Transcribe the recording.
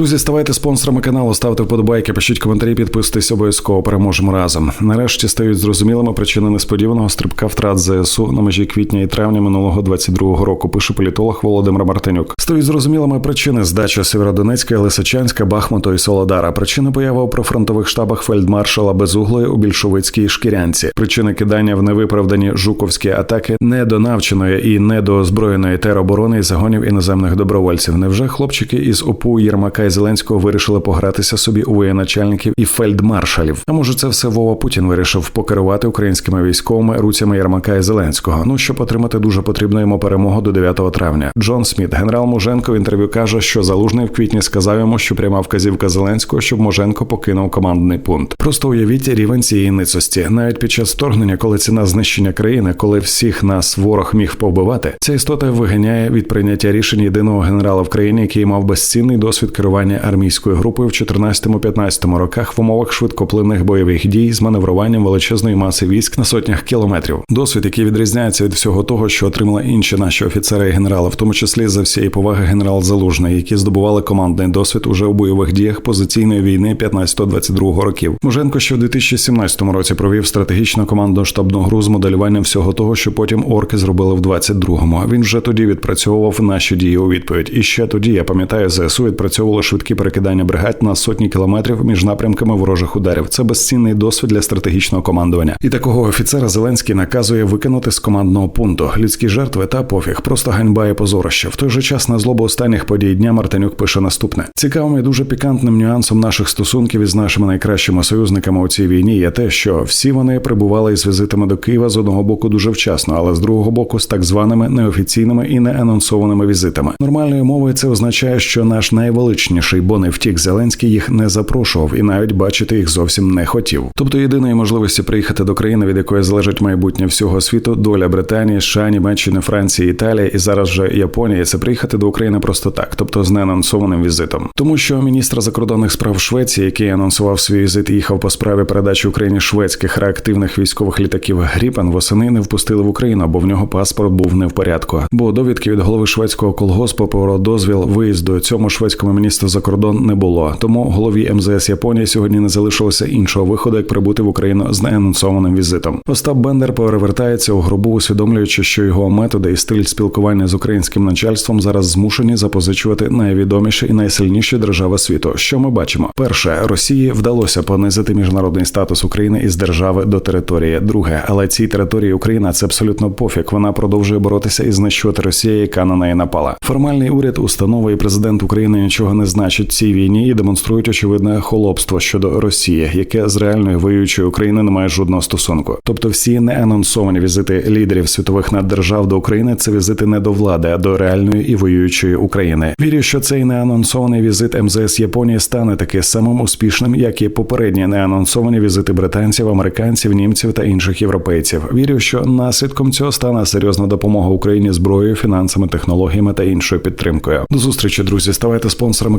Друзі, ставайте спонсорами каналу, ставте вподобайки, пишіть коментарі, підписуйтесь обов'язково. Переможемо разом. Нарешті стають зрозумілими причини несподіваного стрибка втрат ЗСУ на межі квітня і травня минулого 22-го року. Пише політолог Володимир Мартинюк. Стають зрозумілими причини здачі Сєвєродонецька, Лисичанська, Бахмуту і Солодара. Причини появи у профронтових штабах фельдмаршала Безуглої у більшовицькій шкірянці. Причини кидання в невиправдані жуковські атаки недонавченої і недоозброєної тероборони і загонів іноземних добровольців. Невже хлопчики із ОПУ Єрмака Зеленського вирішили погратися собі у воєначальників і фельдмаршалів? А може, це все Вова Путін вирішив покерувати українськими військовими руцями Єрмака і Зеленського? Ну щоб отримати дуже потрібну йому перемогу до 9 травня. Джон Сміт, генерал Муженко в інтерв'ю каже, що залужний в квітні сказав йому, що пряма вказівка Зеленського, щоб Муженко покинув командний пункт. Просто уявіть рівень цієї ницості. Навіть під час вторгнення, коли ціна знищення країни, коли всіх нас ворог міг повбивати, ця істота виганяє від прийняття рішень єдиного генерала в країні, який мав безцінний досвід керування армійською групою в 14-15 роках в умовах швидкоплинних бойових дій з маневруванням величезної маси військ на сотнях кілометрів. Досвід, який відрізняється від всього того, що отримали інші наші офіцери і генерали, в тому числі за всієї поваги генерал Залужний, які здобували командний досвід уже у бойових діях позиційної війни 15-22 років. Муженко ще в 2017 році провів стратегічну командну штабну гру з моделюванням всього того, що потім орки зробили в 22-му. Він вже тоді відпрацьовував наші дії у відповідь. І ще тоді я пам'ятаю, ЗСУ відпрацьовувало швидкі перекидання бригад на сотні кілометрів між напрямками ворожих ударів. Це безцінний досвід для стратегічного командування. І такого офіцера Зеленський наказує викинути з командного пункту. Людські жертви та пофіг, просто ганьба і позорище. В той же час на злобу останніх подій дня Мартинюк пише наступне: цікавим і дуже пікантним нюансом наших стосунків із нашими найкращими союзниками у цій війні є те, що всі вони прибували із візитами до Києва з одного боку дуже вчасно, але з другого боку з так званими неофіційними і неанонсованими візитами. Нормальною мовою це означає, що наш найвеличніший, бо не втік Зеленський їх не запрошував і навіть бачити їх зовсім не хотів. Тобто єдиної можливості приїхати до країни, від якої залежить майбутнє всього світу, доля Британії, США, Німеччини, Франції, Італії і зараз вже Японії це приїхати до України просто так, тобто з неанонсованим візитом. Тому що міністр закордонних справ Швеції, який анонсував свій візит, їхав по справі передачі Україні шведських реактивних військових літаків Гріпен, восени не впустили в Україну, бо в нього паспорт був не в порядку. Бо довідки від голови шведського колгоспу про дозвіл виїзду цьому шведському міністру за кордон не було. Тому голові МЗС Японії сьогодні не залишилося іншого виходу, як прибути в Україну з неанонсованим візитом. Остап Бендер перевертається у гробу, усвідомлюючи, що його методи і стиль спілкування з українським начальством зараз змушені запозичувати найвідоміші і найсильніші держави світу. Що ми бачимо? Перше, Росії вдалося понизити міжнародний статус України із держави до території. Друге, але цій території Україна це абсолютно пофіг. Вона продовжує боротися і знищувати Росію, яка на неї напала. Формальний уряд, установи і президент України нічого не значить цій війні і демонструють очевидне холопство щодо Росії, яке з реальною воюючою України не має жодного стосунку. Тобто, всі неанонсовані візити лідерів світових наддержав до України це візити не до влади, а до реальної і воюючої України. Вірю, що цей неанонсований візит МЗС Японії стане таки самим успішним, як і попередні неанонсовані візити британців, американців, німців та інших європейців. Вірю, що наслідком цього стане серйозна допомога Україні зброєю, фінансами, технологіями та іншою підтримкою. До зустрічі, друзі. Ставайте спонсорами